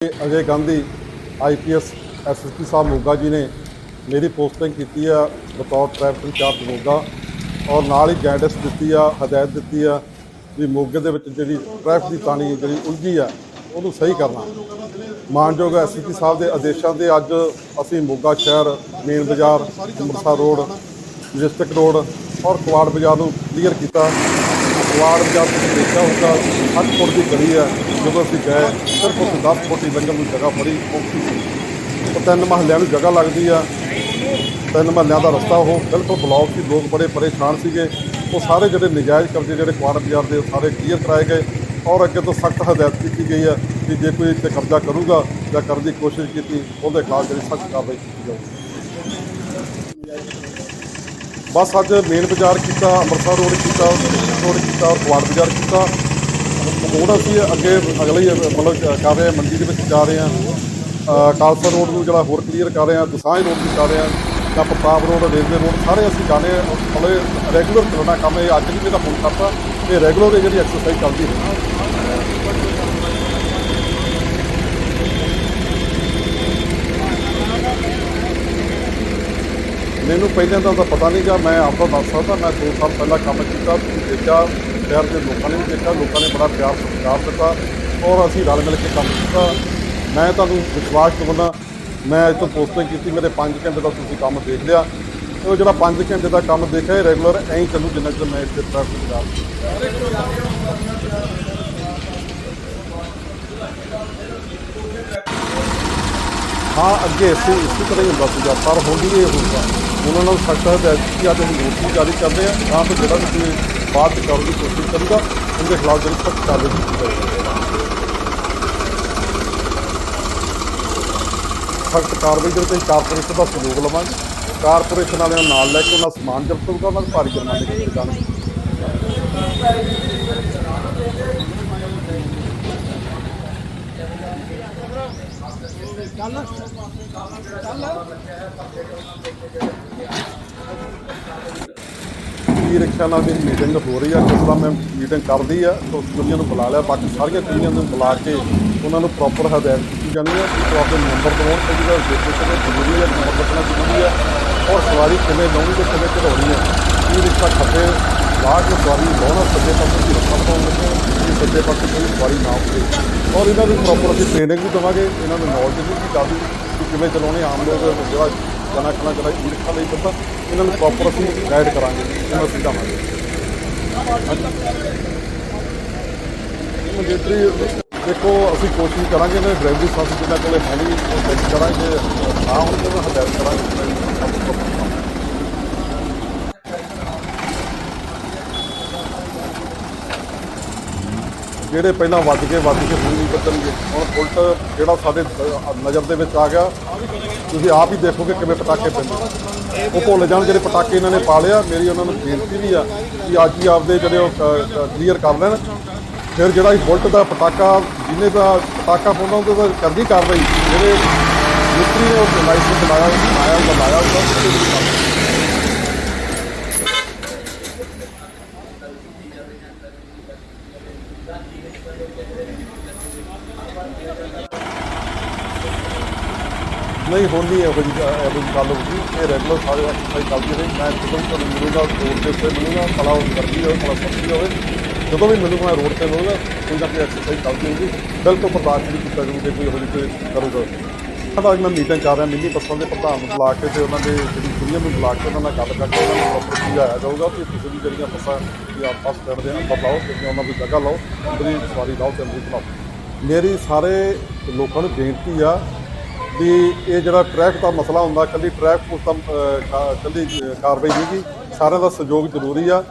ਅਜੇ Gandhi IPS SSP ਸਾਹਿਬ ਮੋਗਾ ਜੀ ਨੇ ਮੇਰੀ ਪੋਸਟਿੰਗ ਕੀਤੀ ਆ, ਬਤੌਰ ਟ੍ਰੈਫਿਕ ਇੰਚਾਰਜ ਮੋਗਾ, ਔਰ ਨਾਲ ਹੀ ਗਾਈਡੈਂਸ ਦਿੱਤੀ ਆ, ਹਦਾਇਤ ਦਿੱਤੀ ਆ, ਵੀ ਮੋਗੇ ਦੇ ਵਿੱਚ ਜਿਹੜੀ ਟ੍ਰੈਫਿਕ ਦੀ ਪਾਣੀ ਜਿਹੜੀ ਉਲਝੀ ਆ, ਉਹਨੂੰ ਸਹੀ ਕਰਨਾ। ਮਾਨਯੋਗ ਐਸਐਸਪੀ ਸਾਹਿਬ ਦੇ ਆਦੇਸ਼ਾਂ 'ਤੇ ਅੱਜ ਅਸੀਂ ਮੋਗਾ ਸ਼ਹਿਰ, ਮੇਨ ਬਾਜ਼ਾਰ, ਅੰਮ੍ਰਿਤਸਰ ਰੋਡ ਡਿਸਟ੍ਰਿਕਟ ਰੋਡ ਔਰ ਕੁਆੜ ਬਾਜ਼ਾਰ ਨੂੰ ਕਲੀਅਰ ਕੀਤਾ। ਕੁਆੜ ਬਾਜ਼ਾਰ ਤੁਸੀਂ ਦੇਖਿਆ ਹੋਊਗਾ 8 ਫੁੱਟ ਦੀ ਗਲੀ ਹੈ, ਜਦੋਂ ਅਸੀਂ ਗਏ, ਸਿਰਫ ਉਸ 10 ਫੁੱਟ ਦੀ ਲੰਘਣ ਨੂੰ ਜਗ੍ਹਾ ਫੜੀ ਔਖੀ ਸੀ। ਉਹ ਤਿੰਨ ਮਹੱਲਿਆਂ ਨੂੰ ਜਗ੍ਹਾ ਲੱਗਦੀ ਆ। ਤਿੰਨ ਮਹੱਲਿਆਂ ਦਾ ਰਸਤਾ ਉਹ ਬਿਲਕੁਲ ਬਲੌਕ ਸੀ, ਲੋਕ ਬੜੇ ਪਰੇਸ਼ਾਨ ਸੀਗੇ। ਉਹ ਸਾਰੇ ਜਿਹੜੇ ਨਜਾਇਜ਼ ਕਬਜ਼ੇ ਜਿਹੜੇ ਕੁਆਰ ਬਾਜ਼ਾਰ ਦੇ, ਉਹ ਸਾਰੇ ਕਲੀਅਰ ਕਰਾਏ ਗਏ ਔਰ ਅੱਗੇ ਤੋਂ ਸਖਤ ਹਦਾਇਤ ਕੀਤੀ ਗਈ ਹੈ ਕਿ ਜੇ ਕੋਈ ਇੱਥੇ ਕਬਜ਼ਾ ਕਰੂਗਾ ਜਾਂ ਕਰਨ ਦੀ ਕੋਸ਼ਿਸ਼ ਕੀਤੀ, ਉਹਦੇ ਖਿਲਾਫ ਜਿਹੜੀ ਸਖਤ ਕਾਰਵਾਈ ਕੀਤੀ ਜਾਊਗੀ। ਬਸ ਅੱਜ ਮੇਨ ਬਾਜ਼ਾਰ ਕੀਤਾ, ਅੰਮ੍ਰਿਤਸਰ ਰੋਡ ਕੀਤਾ ਰੋਡ ਕੀਤਾ ਔਰ ਕੁਆੜ ਬਾਜ਼ਾਰ ਕੀਤਾ। ਹੁਣ ਅਸੀਂ ਅੱਗੇ ਅਗਲੇ ਮਤਲਬ ਕਰ ਰਹੇ ਹਾਂ, ਮੰਡੀ ਦੇ ਵਿੱਚ ਜਾ ਰਹੇ ਹਾਂ। ਕਾਲਸਾ ਰੋਡ ਨੂੰ ਜਿਹੜਾ ਹੋਰ ਕਲੀਅਰ ਕਰ ਰਹੇ ਹਾਂ ਦਸਾਂਝ ਰੋਡ ਵੀ ਕਰ ਰਹੇ ਹਾਂ। ਜਾਂ ਪ੍ਰਤਾਪ ਰੋਡ ਰੇਲਵੇ ਰੋਡ ਸਾਰੇ ਅਸੀਂ ਜਾਣੇ ਮਤਲਬ ਰੈਗੂਲਰ ਚੱਲਣਾ ਕੰਮ ਇਹ ਅੱਜ ਵੀ ਮੇਰਾ ਫੋਨ ਕਰਤਾ। ਇਹ ਰੈਗੂਲਰ ਇਹ ਜਿਹੜੀ ਐਕਸਰਸਾਈਜ਼ ਚੱਲਦੀ ਹੈ। ਮੈਨੂੰ ਪਹਿਲਾਂ ਤਾਂ ਉਹਦਾ ਪਤਾ ਨਹੀਂ ਗਾ, ਮੈਂ ਆਪਦਾ ਦੱਸ ਸਕਦਾ, ਮੈਂ 2 ਸਾਲ ਪਹਿਲਾਂ ਕੰਮ ਕੀਤਾ, ਤੁਸੀਂ ਦੇਖਿਆ, ਸ਼ਹਿਰ ਦੇ ਲੋਕਾਂ ਨੇ ਵੀ ਦੇਖਿਆ, ਲੋਕਾਂ ਨੇ ਬੜਾ ਪਿਆਰ ਸਤਿਕਾਰ ਦਿੱਤਾ ਔਰ ਅਸੀਂ ਰਲ ਮਿਲ ਕੇ ਕੰਮ ਕੀਤਾ। ਮੈਂ ਤੁਹਾਨੂੰ ਵਿਸ਼ਵਾਸ ਦਿਵਾਉਣਾ ਮੈਂ ਅੱਜ ਤੋਂ ਪੋਸਟਿੰਗ ਕੀਤੀ, ਮੇਰੇ 5 ਘੰਟੇ ਦਾ ਤੁਸੀਂ ਕੰਮ ਦੇਖ ਲਿਆ। ਉਹ ਜਿਹੜਾ 5 ਘੰਟੇ ਦਾ ਕੰਮ ਦੇਖਿਆ, ਇਹ ਰੈਗੂਲਰ ਐਂ ਚੱਲੂ ਜਿੰਨਾ ਚਿਰ ਮੈਂ ਇੱਥੇ ਤਰ੍ਹਾਂ ਦਾ ਹਾਂ, ਅੱਗੇ ਇਸੇ ਇਸੇ ਤਰ੍ਹਾਂ ਹੀ ਹੁੰਦਾ ਸੀਗਾ, ਪਰ ਹੁਣ ਵੀ ਇਹ ਹੁੰਦਾ। ਉਹਨਾਂ ਨਾਲ ਸਖਤ ਹਦਾਇਤ ਅੱਜ ਅਸੀਂ ਨੋਟਿਸ ਜਾਰੀ ਕਰਦੇ ਹਾਂ ਤਾਂ ਕਿ ਜਿਹੜਾ ਵੀ ਕੋਈ ਬਾਅਦ ਕਰਨ ਦੀ ਕੋਸ਼ਿਸ਼ ਕਰੂਗਾ, ਉਹਦੇ ਖਿਲਾਫ ਜਿਹੜੀ ਸਖਤ ਕਾਰਵਾਈ ਕੀਤੀ ਜਾਵੇਗੀ ਸਖਤ ਕਾਰਵਾਈ ਦੇ ਉੱਤੇ ਕਾਰਪੋਰੇਸ਼ਨ ਦਾ ਸਹਿਯੋਗ ਲਵਾਂਗੇ। ਕਾਰਪੋਰੇਸ਼ਨ ਵਾਲਿਆਂ ਨੂੰ ਨਾਲ ਲੈ ਕੇ ਉਹਨਾਂ ਦਾ ਸਮਾਨ ਜ਼ਬਤ ਹੋਊਗਾ, ਉਹਨਾਂ ਨੂੰ ਭਾਰੀ ਜੁਰਮਾਨੇ ਕੀਤੇ ਜਾਣਗੇ। ਈ ਰਿਕਸ਼ਾ ਨਾਲ ਵੀ ਮੀਟਿੰਗ ਹੋ ਰਹੀ ਆ, ਜਿਸ ਤਰ੍ਹਾਂ ਮੈਂ ਮੀਟਿੰਗ ਕਰਦੀ ਆ, ਤਾਂ ਉਸ ਦੁਨੀਆ ਨੂੰ ਬੁਲਾ ਲਿਆ। ਬਾਕੀ ਸਾਰੀਆਂ ਕੁੜੀਆਂ ਨੂੰ ਬੁਲਾ ਕੇ ਉਹਨਾਂ ਨੂੰ ਪ੍ਰੋਪਰ ਹਦਾਇਤ ਕੀਤੀ ਜਾਣੀ ਹੈ ਕਿ ਉਹ ਆਪਣੇ ਨੰਬਰ ਦਵਾਉਣ ਤੇ ਜਿਹੜਾ ਰਜਿਸਟ੍ਰੇਸ਼ਨ ਹੈ ਜ਼ਰੂਰੀ ਹੈ ਨੰਬਰ ਦੱਸਣਾ ਜ਼ਰੂਰੀ ਹੈ ਔਰ ਸਵਾਰੀ ਕਿਵੇਂ ਲਾਉਣੀ ਤੇ ਕਿਵੇਂ ਚੜਾਉਣੀ ਹੈ ਈ ਰਿਕਸ਼ਾ ਖੱਬੇ ਲਾਹ ਕੇ ਸਵਾਰੀ ਲਾਉਣਾ ਸੱਜੇ ਪਾਸੇ ਦੀ ਰੱਖਾ ਪਾਉਣ ਲੱਗੇ ਕਿ ਸੱਜੇ ਪਾਸੇ ਕੋਈ ਸਵਾਰੀ ਨਾ ਹੋਵੇ। ਔਰ ਇਹਨਾਂ ਨੂੰ ਪ੍ਰੋਪਰ ਅਸੀਂ ਟ੍ਰੇਨਿੰਗ ਵੀ ਦੇਵਾਂਗੇ, ਇਹਨਾਂ ਨੂੰ ਨੌਲੇਜ ਵੀ ਕਾਫੀ ਕਿ ਕਿਵੇਂ ਚਲਾਉਣੇ ਆਮ ਲੋਕ, ਜਿਹੜਾ ਜਨਾ ਖਣਾ ਜਿਹੜਾ ਈ ਰਿਕਸ਼ਾ ਲਈ ਫਿਰਦਾ ਇਹਨਾਂ ਨੂੰ ਪ੍ਰੋਪਰ ਅਸੀਂ ਗਾਈਡ ਕਰਾਂਗੇ, ਇਹਨਾਂ ਨੂੰ ਸਮਝਾਵਾਂਗੇ। ਮੰਜੇਤਰੀ ਦੇਖੋ, ਅਸੀਂ ਕੋਸ਼ਿਸ਼ ਕਰਾਂਗੇ ਨਾ ਡਰਾਈਵਰੀ ਸਾਥੀ ਜਿਹਨਾਂ ਕੋਲੇ ਹੈ ਨਹੀਂ, ਉਹ ਕਰਾਂਗੇ, ਨਾ ਹੁਣ ਜਦੋਂ ਹਦਾਇਤ ਕਰਾਂਗੇ ਜਿਹੜੇ ਪਹਿਲਾਂ ਵੱਜ ਕੇ ਵੱਜ ਕੇ ਹੁਣ ਨਹੀਂ ਵੱਜਣਗੇ ਹੁਣ ਉਲਟ ਜਿਹੜਾ ਸਾਡੇ ਨਜ਼ਰ ਦੇ ਵਿੱਚ ਆ ਗਿਆ, ਤੁਸੀਂ ਆਪ ਹੀ ਦੇਖੋਗੇ ਕਿਵੇਂ ਪਟਾਕੇ ਪੈਂਦੇ ਉਹ ਭੁੱਲ ਜਾਣ ਜਿਹੜੇ ਪਟਾਕੇ ਇਹਨਾਂ ਨੇ ਪਾ ਲਿਆ ਮੇਰੀ ਉਹਨਾਂ ਨੂੰ ਬੇਨਤੀ ਵੀ ਆ ਕਿ ਅੱਜ ਹੀ ਆਪਦੇ ਜਿਹੜੇ ਉਹ ਕਲੀਅਰ ਕਰ ਲੈਣ। ਫਿਰ ਜਿਹੜਾ ਇਹ ਬੁਲਟ ਦਾ ਪਟਾਕਾ, ਜਿਹਨੇ ਦਾ ਪਟਾਕਾ ਪਾਉਣਾ ਉਹਦੇ ਤਾਂ ਕਰਦੀ ਕਾਰਵਾਈ। ਜਿਹੜੇ ਮਿਸਤਰੀ ਨੇ ਉਹ ਲਾਇਸੈਂਸ ਲਾਇਆ ਲਾਇਆ ਲਗਾਇਆ ਉਹਦਾ ਨਹੀਂ, ਹੁਣ ਨਹੀਂ ਇਹੋ ਜਿਹੀ ਇਹੋ ਜਿਹੀ ਗੱਲ ਹੋਊਗੀ ਇਹ ਰੈਗੂਲਰ ਸਾਰੇ ਐਕਸਰਸਾਈਜ਼ ਚੱਲਦੀ ਰਹੀ। ਮੈਂ ਜਦੋਂ ਵੀ ਤੁਹਾਨੂੰ ਮਿਲੂਗਾ ਰੋਡ ਦੇ ਉੱਤੇ ਮਿਲੂਗਾ, ਕਲਾ ਉਹ ਗਰਮੀ ਹੋਵੇ, ਕਲਾ ਸਰਦੀ ਹੋਵੇ, ਜਦੋਂ ਵੀ ਮਿਲੂਗਾ ਰੋਡ ਤੇ ਮਿਲੂਗਾ ਕੋਈ ਨਾ ਕੋਈ ਐਕਸਰਸਾਈਜ਼ ਚੱਲਦੀ ਹੋਊਗੀ ਬਿਲਕੁਲ ਬਰਦਾਸ਼ਤ ਨਹੀਂ ਕੀਤਾ ਜਾਊਗਾ ਜੇ ਕੋਈ ਇਹੋ ਜਿਹੀ ਕੋਈ ਕਰੂਗਾ। ਸਾਡਾ ਅੱਜ ਮੈਂ ਮੀਟਿੰਗ ਕਰ ਰਿਹਾ, ਮਿੰਨੀ ਬੱਸਾਂ ਦੇ ਪ੍ਰਧਾਨ ਨੂੰ ਬੁਲਾ ਕੇ ਤੇ ਉਹਨਾਂ ਦੇ ਜਿਹੜੀ ਕੁੜੀਆਂ ਨੂੰ ਬੁਲਾ ਕੇ ਉਹਨਾਂ ਨਾਲ ਗੱਲ ਕਰਕੇ ਉਹਨਾਂ ਨੂੰ ਪ੍ਰੋਪਰ ਸਮਝਾਇਆ ਜਾਊਗਾ ਕਿ ਤੁਸੀਂ ਵੀ ਜਿਹੜੀਆਂ ਬੱਸਾਂ ਦੀ ਆਪਸ ਸਟੈਂਡ ਦੇ ਅੰਦਰ ਲਾਓ ਤੇ ਉਹਨਾਂ ਦੀ ਜਗ੍ਹਾ ਲਾਓ ਅੰਦਰੀ ਸਵਾਰੀ ਲਾਓ ਤੇ ਅੰਦਰੀ ਚਲਾਓ। ਮੇਰੀ ਸਾਰੇ ਲੋਕਾਂ ਨੂੰ ਬੇਨਤੀ ਆ ਵੀ ਇਹ ਜਿਹੜਾ ਟ੍ਰੈਫਿਕ ਦਾ ਮਸਲਾ ਹੁੰਦਾ ਕੱਲੀ ਟ੍ਰੈਫਿਕ ਉਸ ਦਾ ਕੱਲੀ ਕਾਰਵਾਈ ਨਹੀਂ ਗੀ। ਸਾਰਿਆਂ ਦਾ ਸਹਿਯੋਗ ਜ਼ਰੂਰੀ ਆ।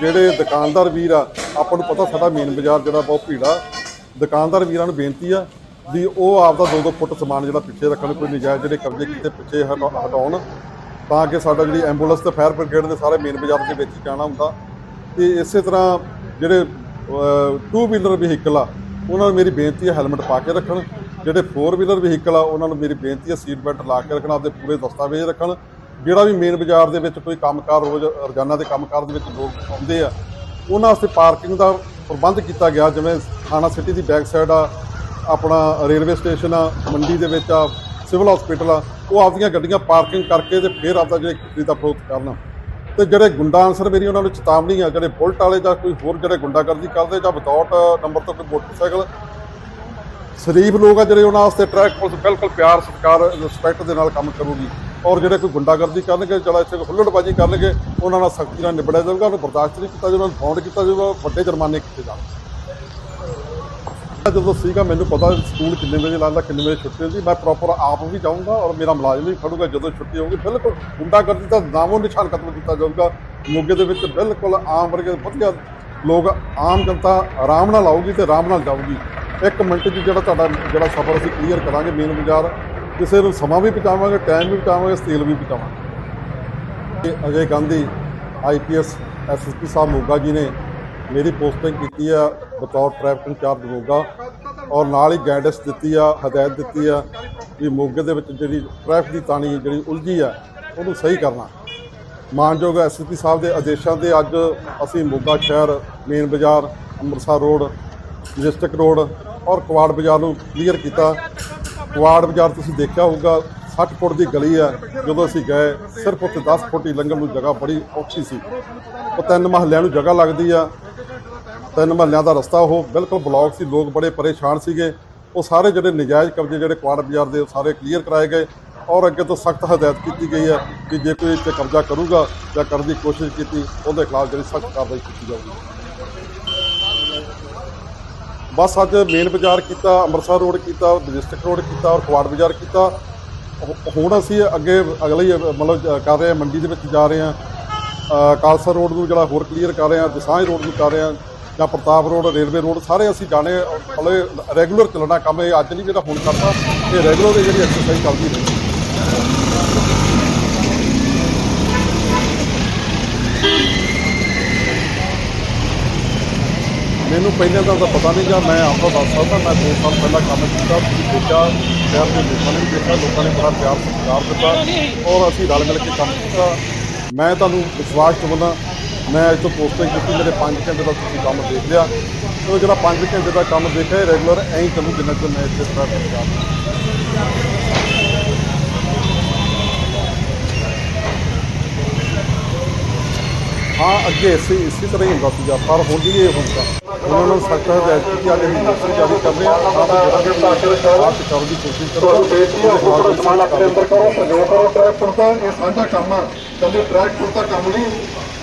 ਜਿਹੜੇ ਦੁਕਾਨਦਾਰ ਵੀਰ ਆ, ਆਪਾਂ ਨੂੰ ਪਤਾ ਸਾਡਾ ਮੇਨ ਬਾਜ਼ਾਰ ਜਿਹੜਾ ਬਹੁਤ ਭੀੜਾ। ਦੁਕਾਨਦਾਰ ਵੀਰਾਂ ਨੂੰ ਬੇਨਤੀ ਆ ਵੀ ਉਹ ਆਪਦਾ 2-2 ਫੁੱਟ ਸਮਾਨ ਜਿਹੜਾ ਪਿੱਛੇ ਰੱਖਣ, ਕੋਈ ਨਜਾਇਜ਼ ਜਿਹੜੇ ਕਬਜ਼ੇ ਕੀਤੇ ਪਿੱਛੇ ਹਟਾ- ਹਟਾਉਣ। ਤਾਂ ਕਿ ਸਾਡਾ ਜਿਹੜੀ ਐਂਬੂਲੈਂਸ ਤੇ ਫਾਇਰ ਬ੍ਰਿਗੇਡ ਦੇ ਸਾਰੇ ਮੇਨ ਬਾਜ਼ਾਰ ਦੇ ਵਿੱਚ ਜਾਣਾ ਹੁੰਦਾ। ਤੇ ਇਸੇ ਤਰ੍ਹਾਂ ਜਿਹੜੇ ਟੂ ਵੀਲਰ ਵਹੀਕਲ ਆ, ਉਹਨਾਂ ਨੂੰ ਮੇਰੀ ਬੇਨਤੀ ਹੈ ਹੈਲਮਟ ਪਾ ਕੇ ਰੱਖਣ। ਜਿਹੜੇ 4 ਵੀਲਰ ਵਹੀਕਲ ਆ, ਉਹਨਾਂ ਨੂੰ ਮੇਰੀ ਬੇਨਤੀ ਹੈ ਸੀਟ ਬੈਲਟ ਲਾ ਕੇ ਰੱਖਣ, ਆਪਦੇ ਪੂਰੇ ਦਸਤਾਵੇਜ਼ ਰੱਖਣ। ਜਿਹੜਾ ਵੀ ਮੇਨ ਬਾਜ਼ਾਰ ਦੇ ਵਿੱਚ ਕੋਈ ਕੰਮਕਾਰ ਰੋਜ਼, ਰੋਜ਼ਾਨਾ ਦੇ ਕੰਮਕਾਰ ਦੇ ਵਿੱਚ ਲੋਕ ਆਉਂਦੇ ਆ, ਉਹਨਾਂ ਵਾਸਤੇ ਪਾਰਕਿੰਗ ਦਾ ਪ੍ਰਬੰਧ ਕੀਤਾ ਗਿਆ, ਜਿਵੇਂ ਥਾਣਾ ਸਿਟੀ ਦੀ ਬੈਕ ਸਾਈਡ ਆ, ਆਪਣਾ ਰੇਲਵੇ ਸਟੇਸ਼ਨ ਆ, ਮੰਡੀ ਦੇ ਵਿੱਚ ਆ ਸਿਵਲ ਹਸਪੀਟਲ ਆ, ਉਹ ਆਪਦੀਆਂ ਗੱਡੀਆਂ ਪਾਰਕਿੰਗ ਕਰਕੇ ਤੇ ਫਿਰ ਆਪਦਾ ਜਿਹੜੇ ਖਰੀਦਾ ਦਾ ਵਿਰੋਧ ਕਰਨ। ਤੇ ਜਿਹੜੇ ਗੁੰਡਾ ਅਨਸਰ ਮੇਰੀ ਉਹਨਾਂ ਨੂੰ ਚੇਤਾਵਨੀ ਆ, ਜਿਹੜੇ ਬੁਲਟ ਵਾਲੇ ਜਾਂ ਕੋਈ ਹੋਰ ਜਿਹੜੇ ਗੁੰਡਾਗਰਦੀ ਕਰਦੇ ਜਾਂ ਵਿਦਆਊਟ ਨੰਬਰ ਤੋਂ ਕੋਈ ਮੋਟਰਸਾਈਕਲ ਸ਼ਰੀਫ ਲੋਕ ਆ ਜਿਹੜੇ ਉਹਨਾਂ ਵਾਸਤੇ ਟਰੈਕ ਪੁਲਿਸ ਬਿਲਕੁਲ ਪਿਆਰ, ਸਤਿਕਾਰ ਰਿਸਪੈਕਟ ਦੇ ਨਾਲ ਕੰਮ ਕਰੂਗੀ। ਔਰ ਜਿਹੜੇ ਕੋਈ ਗੁੰਡਾਗਰਦੀ ਕਰਨਗੇ ਚਲਾ ਇੱਥੇ ਹੁੱਲੜਬਾਜੀ ਕਰਨਗੇ, ਉਹਨਾਂ ਨਾਲ ਸਖਤੀ ਨਾਲ ਨਿਬੜਿਆ ਜਾਊਗਾ, ਉਹਨੂੰ ਬਰਦਾਸ਼ਤ ਨਹੀਂ ਕੀਤਾ ਜਾਊਗਾ ਫੌਂਡ ਕੀਤਾ ਜਾਊਗਾ ਵੱਡੇ ਜੁਰਮਾਨੇ ਕੀਤੇ ਜਾਣਗੇ। ਜਦੋਂ ਸੀਗਾ, ਮੈਨੂੰ ਪਤਾ ਸਕੂਲ ਕਿੰਨੇ ਵਜੇ ਲੱਗਦਾ, ਕਿੰਨੇ ਵਜੇ ਛੁੱਟੀ ਹੁੰਦੀ, ਮੈਂ ਪ੍ਰੋਪਰ ਆਪ ਵੀ ਜਾਊਂਗਾ ਔਰ ਮੇਰਾ ਮੁਲਾਜ਼ਮ ਵੀ ਖੜੂਗਾ ਜਦੋਂ ਛੁੱਟੀ ਹੋਊਗੀ। ਬਿਲਕੁਲ ਗੁੰਡਾਗਰਦੀ ਦਾ ਨਾਮੋ ਨਿਸ਼ਾਨ ਖਤਮ ਕੀਤਾ ਜਾਊਗਾ। ਮੋਗੇ ਦੇ ਵਿੱਚ ਬਿਲਕੁਲ ਆਮ ਵਰਗੇ ਵਧੀਆ ਲੋਕ, ਆਮ ਜਨਤਾ ਆਰਾਮ ਨਾਲ ਆਊਗੀ ਤੇ ਆਰਾਮ ਨਾਲ ਜਾਊਗੀ। ਇੱਕ ਮਿੰਟ 'ਚ ਜਿਹੜਾ ਤੁਹਾਡਾ ਜਿਹੜਾ ਸਫ਼ਰ ਅਸੀਂ ਕਲੀਅਰ ਕਰਾਂਗੇ ਮੇਨ ਬਾਜ਼ਾਰ, ਕਿਸੇ ਨੂੰ ਸਮਾਂ ਵੀ ਬਚਾਵਾਂਗੇ ਟਾਈਮ ਵੀ ਬਚਾਵਾਂਗੇ ਸਟੀਲ ਵੀ ਬਚਾਵਾਂਗੇ ਇਹ ਅਜੇ ਗਾਂਧੀ ਆਈਪੀਐਸ ਐਸਐਸਪੀ ਸਾਹਿਬ ਮੋਗਾ ਜੀ ਨੇ ਮੇਰੀ ਪੋਸਟਿੰਗ ਕੀਤੀ ਆ, ਬਤੌਰ ਟ੍ਰੈਫਿਕ ਇੰਚਾਰਜ ਮੋਗਾ, ਔਰ ਨਾਲ ਹੀ ਗਾਈਡੈਂਸ ਦਿੱਤੀ ਆ, ਹਦਾਇਤ ਦਿੱਤੀ ਆ, ਵੀ ਮੋਗੇ ਦੇ ਵਿੱਚ ਜਿਹੜੀ ਟ੍ਰੈਫਿਕ ਦੀ ਤਾਣੀ ਜਿਹੜੀ ਉਲਝੀ ਆ, ਉਹਨੂੰ ਸਹੀ ਕਰਨਾ। ਮਾਨਯੋਗ ਐਸਪੀ ਸਾਹਿਬ ਦੇ ਆਦੇਸ਼ਾਂ ਤੇ ਅੱਜ ਅਸੀਂ ਮੋਗਾ ਸ਼ਹਿਰ ਮੇਨ ਬਾਜ਼ਾਰ, ਅੰਮ੍ਰਿਤਸਰ ਰੋਡ ਡਿਸਟ੍ਰਿਕਟ ਰੋਡ ਔਰ ਕੁਆੜ ਬਾਜ਼ਾਰ ਨੂੰ ਕਲੀਅਰ ਕੀਤਾ। ਕੁਆੜ ਬਾਜ਼ਾਰ ਤੁਸੀਂ ਦੇਖਿਆ ਹੋਊਗਾ 60 ਫੁੱਟ ਦੀ ਗਲੀ ਹੈ ਜਦੋਂ ਅਸੀਂ ਗਏ, ਸਿਰਫ ਉੱਥੇ 10 ਫੁੱਟ ਹੀ ਲੰਘਣ ਨੂੰ ਜਗ੍ਹਾ ਬੜੀ ਔਖੀ ਸੀ। ਉਹ ਤਿੰਨ ਮਹੱਲਿਆਂ ਨੂੰ ਜਗ੍ਹਾ ਲੱਗਦੀ ਆ। ਤਿੰਨ ਮਹੱਲਿਆਂ ਦਾ ਰਸਤਾ ਉਹ ਬਿਲਕੁਲ ਬਲੌਕ ਸੀ। ਲੋਕ ਬੜੇ ਪਰੇਸ਼ਾਨ ਸੀਗੇ। ਉਹ ਸਾਰੇ ਜਿਹੜੇ ਨਜਾਇਜ਼ ਕਬਜ਼ੇ ਜਿਹੜੇ ਕੁਆੜ ਬਾਜ਼ਾਰ ਦੇ, ਉਹ ਸਾਰੇ ਕਲੀਅਰ ਕਰਾਏ ਗਏ। ਔਰ ਅੱਗੇ ਤੋਂ ਸਖਤ ਹਦਾਇਤ ਕੀਤੀ ਗਈ ਹੈ ਕਿ ਜੇ ਕੋਈ ਇੱਥੇ ਕਬਜ਼ਾ ਕਰੂਗਾ ਜਾਂ ਕਰਨ ਦੀ ਕੋਸ਼ਿਸ਼ ਕੀਤੀ, ਉਹਦੇ ਖਿਲਾਫ ਜਿਹੜੀ ਸਖਤ ਕਾਰਵਾਈ ਕੀਤੀ ਜਾਊਗੀ। ਬਸ ਅੱਜ ਮੇਨ ਬਾਜ਼ਾਰ ਕੀਤਾ ਅੰਮ੍ਰਿਤਸਰ ਰੋਡ ਕੀਤਾ ਡਿਸਟ੍ਰਿਕਟ ਰੋਡ ਕੀਤਾ ਔਰ ਕੁਆੜ ਬਾਜ਼ਾਰ ਕੀਤਾ। ਹੁਣ ਅਸੀਂ ਅੱਗੇ ਅਗਲੇ ਮਤਲਬ ਜ- ਕਰ ਰਹੇ ਹਾਂ ਮੰਡੀ ਦੇ ਵਿੱਚ ਜਾ ਰਹੇ ਹਾਂ। ਅ, ਖਾਲਸਾ ਰੋਡ ਨੂੰ ਜਿਹੜਾ ਹੋਰ ਕਲੀਅਰ ਕਰ ਰਹੇ ਹਾਂ ਦਸਾਂਝ ਰੋਡ ਨੂੰ ਕਰ ਰਹੇ ਹਾਂ ਜਾਂ ਪ੍ਰਤਾਪ ਰੋਡ ਰੇਲਵੇ ਰੋਡ ਸਾਰੇ ਅਸੀਂ ਜਾਣੇ ਮਤਲਬ ਰੈਗੂਲਰ ਚੱਲਣਾ ਕੰਮ ਇਹ ਅੱਜ ਨਹੀਂ ਜਿਹੜਾ ਹੁਣ ਕਰਦਾ ਇਹ ਰੈਗੂਲਰ ਜਿਹੜੀ ਐਕਸਰਸਾਈਜ਼ ਚੱਲਦੀ ਰਹੀ ਮੈਨੂੰ ਪਹਿਲਾਂ ਤਾਂ ਉਹਦਾ ਪਤਾ ਨਹੀਂ ਜਾਂ ਮੈਂ ਆਪਦਾ ਦੱਸ ਸਕਦਾ, ਮੈਂ ਦੋ ਸਾਲ ਪਹਿਲਾਂ ਕੰਮ ਕੀਤਾ, ਤੁਸੀਂ ਦੇਖਿਆ, ਸ਼ਹਿਰ ਦੇ ਲੋਕਾਂ ਨੇ ਵੀ ਦੇਖਿਆ, ਲੋਕਾਂ ਨੇ ਬੜਾ ਪਿਆਰ ਸਤਿਕਾਰ ਦਿੱਤਾ ਔਰ ਅਸੀਂ ਰਲ ਮਿਲ ਕੇ ਕੰਮ ਕੀਤਾ। ਮੈਂ ਤੁਹਾਨੂੰ ਵਿਸ਼ਵਾਸ ਦਿਵਾਉਂਦਾ, ਮੈਂ ਅੱਜ ਤੋਂ ਪੋਸਟਿੰਗ ਕੀਤੀ, ਮੇਰੇ 5 ਘੰਟੇ ਦਾ ਤੁਸੀਂ ਕੰਮ ਦੇਖ ਲਿਆ। ਉਹ ਜਿਹੜਾ 5 ਘੰਟੇ ਦਾ ਕੰਮ ਦੇਖਿਆ ਰੈਗੂਲਰ ਐਂ ਹੀ ਚੱਲੂ ਜਿੰਨਾ ਚਿਰ ਮੈਂ ਇੱਥੇ ਤਰ੍ਹਾਂ ਪੰਜਾਬ ਹਾਂ ਅੱਗੇ ਇਸੇ ਇਸੇ ਤਰ੍ਹਾਂ ਹੀ ਹੁੰਦਾ ਸੀਗਾ ਪਰ ਹੁਣ ਵੀ ਇਹ ਹੁੰਦਾ। ਉਹਨਾਂ ਨੂੰ ਸਖਤ ਹਦਾਇਤ ਕੀਤੀ ਅੱਜ ਅਸੀਂ ਨੋਟਿਸ ਜਾਰੀ ਕਰ ਰਹੇ ਹਾਂ ਤਾਂ ਜਿਹੜਾ ਵੀ ਬਾਤ ਕਰਨ ਦੀ ਕੋਸ਼ਿਸ਼ ਕਰੋ। ਬੇਟੀ ਆ ਫੋਟੋ ਸਮਾਨ ਆਪਣੇ ਅੰਦਰ ਕਰੋ ਸਹਿਯੋਗ ਕਰੋ ਟਰੈਕ ਪੁਰਤਾ ਇਹ ਸਾਂਝਾ ਕੰਮ ਆ। ਕੱਲੇ ਟਰੈਕ ਪੁਰਤਾ ਕੰਮ ਨਹੀਂ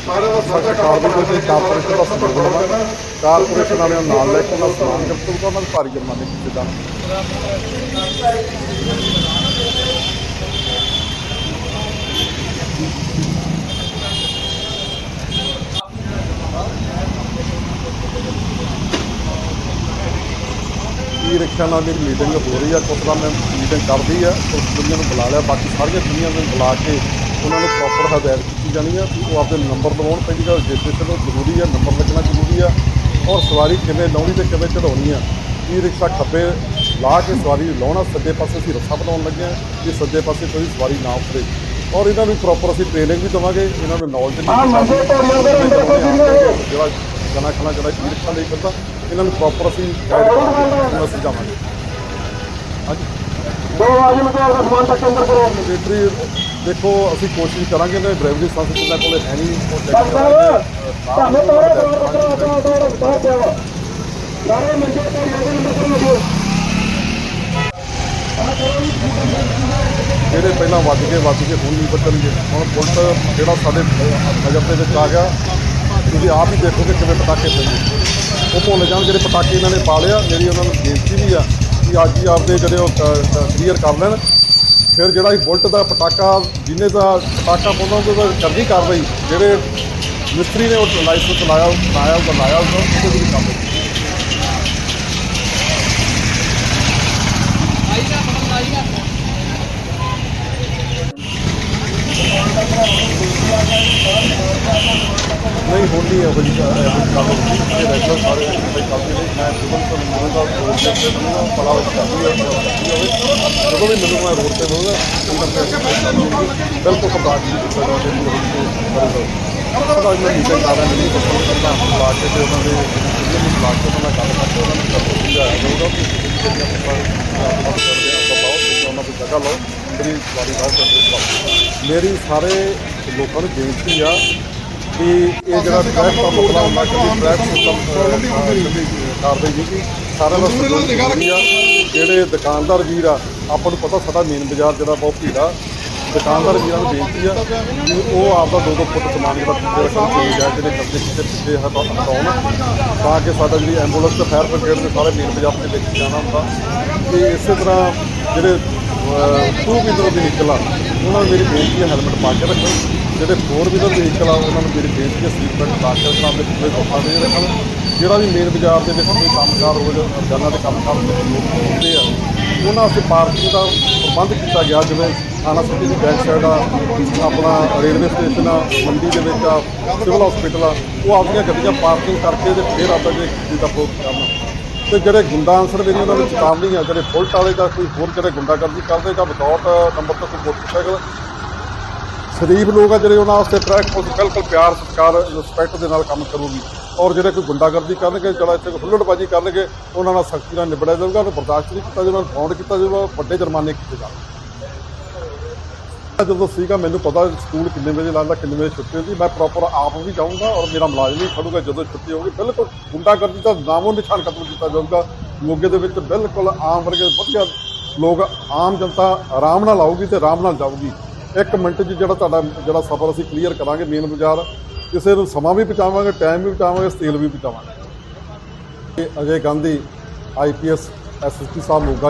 ਸਾਰੇ ਦਾ ਕੰਮ ਕਾਰਪੋਰੇਸ਼ਨ ਦੇ ਕਾਰਪੋਰੇਸ਼ਨ ਦਾ ਸਬੂਤ ਬਣਾਉਣਾ ਕਾਰਪੋਰੇਸ਼ਨ ਵਾਲਿਆਂ ਨਾਲ ਲੈ ਕੇ ਦਾ ਸਮਾਨ ਜਬਤ ਕਰੂਗਾ ਉਹਨਾਂ ਨੂੰ ਭਾਰੀ ਜੁਰਮਾਨੇ ਕੀਤੇ ਜਾਣ ਰਿਕਸ਼ਾ ਨਾਲ ਮੇਰੀ ਮੀਟਿੰਗ ਹੋ ਰਹੀ ਆ ਦਾ ਮੈਂ ਮੀਟਿੰਗ ਕਰਦੀ ਆ ਉਸ ਦੁਨੀਆ ਨੂੰ ਬੁਲਾ ਲਿਆ ਬਾਕੀ ਸਾਰੀਆਂ ਦੁਨੀਆ ਨੂੰ ਬੁਲਾ ਕੇ ਉਹਨਾਂ ਨੂੰ ਪ੍ਰੋਪਰ ਹਦਾਇਤ ਕੀਤੀ ਜਾਣੀ ਆ ਕਿ ਉਹ ਆਪਣੇ ਨੰਬਰ ਲਵਾਉਣ ਪਹਿਲੀ ਗੱਲ ਰਜਿਸਟ੍ਰੇਸ਼ਨ ਜ਼ਰੂਰੀ ਆ ਨੰਬਰ ਲੱਗਣਾ ਜ਼ਰੂਰੀ ਆ ਔਰ ਸਵਾਰੀ ਕਿਵੇਂ ਲਾਉਣੀ ਤੇ ਕਿਵੇਂ ਚੜਾਉਣੀ ਆ ਇਹ ਰਿਕਸ਼ਾ ਖੱਬੇ ਲਾ ਕੇ ਸਵਾਰੀ ਲਾਉਣਾ ਸੱਜੇ ਪਾਸੇ ਅਸੀਂ ਰੱਸਾ ਬਣਾਉਣ ਲੱਗੇ ਆ ਕਿ ਸੱਜੇ ਪਾਸੇ ਕੋਈ ਸਵਾਰੀ ਨਾ ਉਤਰੇ ਔਰ ਇਹਨਾਂ ਨੂੰ ਪ੍ਰੋਪਰ ਅਸੀਂ ਟ੍ਰੇਨਿੰਗ ਵੀ ਦੇਵਾਂਗੇ ਇਹਨਾਂ ਨੂੰ ਨੌਲੇਜ ਆਹ ਮੰਜੇ ਧਾਰੀਆਂ ਦੇ ਅੰਦਰ ਕੋਈ ਨਹੀਂ ਹੈ। ਜਿਹੜਾ ਖਣਾ ਜਿਹੜਾ ਈ ਰਿਕਸ਼ਾ ਲਈ ਫਿਰਦਾ ਇਹਨਾਂ ਨੂੰ ਪ੍ਰੋਪਰ ਅਸੀਂ ਗਾਈਡ ਕਰਾਂਗੇ ਅਸੀਂ ਜਾਵਾਂਗੇ। ਹਾਂਜੀ। ਦੋ ਆਜਮ ਕੇ ਆਪਣਾ ਸਮਾਨ ਤੱਕ ਅੰਦਰ ਕਰੋ। ਬੈਟਰੀ ਦੇਖੋ ਅਸੀਂ ਕੋਸ਼ਿਸ਼ ਕਰਾਂਗੇ ਨਾ ਡਰਾਈਵਰੀ ਲਾਇਸੈਂਸ ਜਿੰਨਾ ਕੋਲੇ ਹੈ ਨਹੀਂ ਤੁਹਾਨੂੰ ਤੋੜੇ ਤੋੜ ਤੋੜ ਤੋੜ ਤੋੜ ਤੋੜ ਪਿਆ ਸਾਰੇ ਮੰਜੇ ਧਾਰੀਆਂ ਦੇ ਅੰਦਰ ਕਰੋ ਜਿਹੜੇ ਪਹਿਲਾਂ ਵੱਜ ਗਏ ਵੱਜ ਗਏ ਹੁਣ ਨਹੀਂ ਬਚਣਗੇ ਹੁਣ ਬੁਲਟ ਜਿਹੜਾ ਸਾਡੇ ਨਜ਼ਰ ਦੇ ਵਿੱਚ ਆ ਗਿਆ ਤੁਸੀਂ ਆਪ ਹੀ ਦੇਖੋਗੇ ਕਿਵੇਂ ਪਟਾਕੇ ਪੈਂਦੇ। ਉਹ ਭੁੱਲ ਜਾਣ, ਜਿਹੜੇ ਪਟਾਕੇ ਇਹਨਾਂ ਨੇ ਪਾ ਲਿਆ ਮੇਰੀ ਉਹਨਾਂ ਨੂੰ ਬੇਨਤੀ ਵੀ ਆ ਕਿ ਅੱਜ ਹੀ ਆਪਦੇ ਜਿਹੜੇ ਉਹ ਕਲੀਅਰ ਕਰ ਲੈਣ। ਫਿਰ ਜਿਹੜਾ ਇਹ ਬੁਲਟ ਦਾ ਪਟਾਕਾ, ਜਿਹਨੇ ਦਾ ਪਟਾਕਾ ਪਾਉਂਦਾ ਉਹਦੇ ਦਾ ਕਰਨੀ ਕਾਰਵਾਈ, ਜਿਹੜੇ ਮਿਸਤਰੀ ਨੇ ਉਹ ਲਾਇਸੈਂਸ ਚਲਾਇਆ ਉਹ ਬਣਾਇਆ ਉਹ ਲਾਇਆ ਉਹਦੇ ਵੀ ਕੰਮ ਨਹੀਂ, ਹੁੰਦੀ ਹੈ ਉਹ ਜੀ ਕੰਮ ਇਹ ਰੈਗੂਲਰ ਸਾਰੇ ਕੋਈ ਚੱਲਦੀ ਨਹੀਂ ਮੈਂ ਸਿਵਲ ਤੋਂ ਮਿਲੂੰਗਾ ਰੋਡ ਤੇ ਮਿਲੂੰਗਾ ਬੜਾ ਵਿੱਚ ਕਰਦੀ ਹੈ ਜਦੋਂ ਵੀ ਮਿਲੂੰਗਾ ਰੋਡ ਤੇ ਮਿਲੂੰਗਾ ਬਿਲਕੁਲ ਕੰਪਾਰਟ ਨਹੀਂ ਕੀਤਾ ਜਾਵੇ ਕਰੂਗਾ ਮੈਂ ਮੀਟਿੰਗ ਕਰ ਰਿਹਾ ਨਹੀਂ ਪਸੰਦ ਕਰਦਾ ਬੁਲਾ ਤੇ ਉਹਨਾਂ ਦੇ, ਜਿਹੜੇ ਨੂੰ ਬੁਲਾ ਉਹਨਾਂ ਗੱਲ ਕਰਕੇ ਉਹਨਾਂ ਨੂੰ ਸਮਝਾਇਆ ਜਾਊਗਾ ਕਿ ਜਿਹੜੀਆਂ ਆਪਾਂ ਆਪਾਂ ਕਰਦੇ ਆਪਾਂ ਪਾਓ ਉਹਨਾਂ ਦੀ ਜਗ੍ਹਾ ਲਓ ਮੇਰੀ ਵਾਰੀ ਬਾਹਰ ਕਰਦੇ ਮੇਰੀ ਸਾਰੇ ਲੋਕਾਂ ਨੂੰ ਬੇਨਤੀ ਆ ਕਿ ਇਹ ਜਿਹੜਾ ਟ੍ਰੈਫਿਕ ਦਾ ਮਸਲਾ ਹੁੰਦਾ ਕਿ ਟ੍ਰੈਫਿਕ ਸਿਸਟਮ ਕਾਰਵਾਈ ਜੀ ਦਾ ਆ। ਜਿਹੜੇ ਦੁਕਾਨਦਾਰ ਵੀਰ ਆ ਆਪਾਂ ਨੂੰ ਪਤਾ ਸਾਡਾ ਮੇਨ ਬਾਜ਼ਾਰ ਜਿਹੜਾ ਬਹੁਤ ਭੀੜ। ਦੁਕਾਨਦਾਰ ਵੀਰਾਂ ਨੂੰ ਬੇਨਤੀ ਆ ਕਿ ਉਹ ਆਪਦਾ ਦੋ ਦੋ ਫੁੱਟ ਸਮਾਨ ਜਿਹੜਾ ਪਿੱਛੇ ਰੱਖਣ ਤੇ ਜਾਂ ਜਿਹੜੇ ਕਬਜ਼ੇ ਪਿੱਛੇ ਪਿੱਛੇ ਹਟਾ- ਹਟਾਉਣ। ਤਾਂ ਕਿ ਸਾਡਾ ਜਿਹੜੀ ਐਂਬੂਲੈਂਸ ਤੇ ਫਾਇਰ ਬ੍ਰਿਗੇਡ ਦੇ ਸਾਰੇ ਮੇਨ ਬਾਜ਼ਾਰ ਦੇ ਵਿੱਚ ਜਾਣਾ ਹੁੰਦਾ। ਤੇ ਇਸੇ ਤਰ੍ਹਾਂ ਜਿਹੜੇ ਟੂ ਵੀਲਰ ਵਹੀਕਲ ਆ ਉਹਨਾਂ ਨੂੰ ਮੇਰੀ ਬੇਨਤੀ ਹੈ ਹੈਲਮਟ ਪਾ ਕੇ ਰੱਖਣ। ਜਿਹੜੇ ਫੋਰ ਵੀਲਰ ਵਹੀਕਲ ਆ ਉਹਨਾਂ ਨੂੰ ਮੇਰੀ ਬੇਨਤੀ ਹੈ ਸੀਟ ਬੈਲਟ ਲਾ ਕੇ ਰੱਖਣ ਆਪਣੇ ਪਿਛਲੇ ਲੋਕਾਂ ਦੇ ਰੱਖਣ ਜਿਹੜਾ ਵੀ ਮੇਨ ਬਾਜ਼ਾਰ ਦੇ ਵਿੱਚ ਕੋਈ ਕੰਮਕਾਰ ਰੋਜ਼ ਰੋਜ਼ਾਨਾ ਦੇ ਕੰਮਕਾਰ ਦੇ ਵਿੱਚ ਲੋਕ ਹੁੰਦੇ ਆ, ਉਹਨਾਂ ਵਾਸਤੇ ਪਾਰਕਿੰਗ ਦਾ ਪ੍ਰਬੰਧ ਕੀਤਾ ਗਿਆ, ਜਿਵੇਂ ਥਾਣਾ ਸਿਟੀ ਦੀ ਬੈਕ ਸਾਈਡ ਆ, ਆਪਣਾ ਰੇਲਵੇ ਸਟੇਸ਼ਨ ਆ, ਮੰਡੀ ਦੇ ਵਿੱਚ ਆ ਸਿਵਲ ਹਸਪੀਟਲ ਆ, ਉਹ ਆਪਣੀਆਂ ਗੱਡੀਆਂ ਪਾਰਕਿੰਗ ਕਰਕੇ ਤੇ ਫਿਰ ਆਪਦਾ ਜੇ ਜਿਹਦਾ ਪ੍ਰੋਗਰਾਮ ਕਰਨਾ ਤੇ ਜਿਹੜੇ ਗੁੰਡਾ ਅਨਸਰ ਵੀ ਨੇ ਉਹਨਾਂ ਨੂੰ ਚੇਤਾਵਨੀ ਆ, ਜਿਹੜੇ ਫੁੱਲ ਵਾਲੇ ਜਾਂ ਕੋਈ ਹੋਰ ਜਿਹੜੇ ਗੁੰਡਾਗਰਦੀ ਕਰਦੇ ਜਾਂ ਵਿਦਆਊਟ ਨੰਬਰ ਤੋਂ ਕੋਈ ਮੋਟਰਸਾਈਕਲ ਸ਼ਰੀਫ ਲੋਕ ਆ ਜਿਹੜੇ ਉਹਨਾਂ ਵਾਸਤੇ ਟਰੈਕ ਪੁਲਿਸ ਬਿਲਕੁਲ ਪਿਆਰ, ਸਤਿਕਾਰ ਰਿਸਪੈਕਟ ਦੇ ਨਾਲ ਕੰਮ ਕਰੂਗੀ। ਔਰ ਜਿਹੜੇ ਕੋਈ ਗੁੰਡਾਗਰਦੀ ਕਰਨਗੇ, ਜਿਹੜਾ ਇੱਥੇ ਕੋਈ ਹੁੱਲੜਬਾਜ਼ੀ ਕਰਨਗੇ, ਉਹਨਾਂ ਨਾਲ ਸਖਤੀ ਨਾਲ ਨਿਬੜਿਆ ਜਾਊਗਾ, ਉਹਨੂੰ ਬਰਦਾਸ਼ਤ ਨਹੀਂ ਕੀਤਾ ਜਾਊਗਾ ਫੌਂਡ ਕੀਤਾ ਜਾਊਗਾ ਵੱਡੇ ਜੁਰਮਾਨੇ ਕੀਤੇ ਜਾਣਗੇ। ਜਦੋਂ ਸੀਗਾ, ਮੈਨੂੰ ਪਤਾ ਸਕੂਲ ਕਿੰਨੇ ਵਜੇ ਲੱਗਦਾ, ਕਿੰਨੇ ਵਜੇ ਛੁੱਟੀ ਹੁੰਦੀ, ਮੈਂ ਪ੍ਰੋਪਰ ਆਪ ਵੀ ਜਾਊਂਗਾ ਔਰ ਮੇਰਾ ਮੁਲਾਜ਼ਮ ਵੀ ਖੜੂਗਾ ਜਦੋਂ ਛੁੱਟੀ ਹੋਊਗੀ। ਬਿਲਕੁਲ ਗੁੰਡਾਗਰਦੀ ਦਾ ਨਾਮੋ ਨਿਸ਼ਾਨ ਖਤਮ ਕੀਤਾ ਜਾਊਗਾ। ਮੋਗੇ ਦੇ ਵਿੱਚ ਬਿਲਕੁਲ ਆਮ ਵਰਗੇ ਵਧੀਆ ਲੋਕ, ਆਮ ਜਨਤਾ ਆਰਾਮ ਨਾਲ ਆਊਗੀ ਤੇ ਆਰਾਮ ਨਾਲ ਜਾਊਗੀ। ਇੱਕ ਮਿੰਟ 'ਚ ਜਿਹੜਾ ਤੁਹਾਡਾ ਜਿਹੜਾ ਸਫ਼ਰ ਅਸੀਂ ਕਲੀਅਰ ਕਰਾਂਗੇ ਮੇਨ ਬਾਜ਼ਾਰ, ਕਿਸੇ ਨੂੰ ਸਮਾਂ ਵੀ ਬਚਾਵਾਂਗੇ ਟਾਈਮ ਵੀ ਬਚਾਵਾਂਗੇ ਤੇਲ ਵੀ ਬਚਾਵਾਂਗੇ ਅਜੇ ਗਾਂਧੀ ਆਈਪੀਐਸ ਐਸਐਸਪੀ ਸਾਹਿਬ ਮੋਗਾ ਜੀ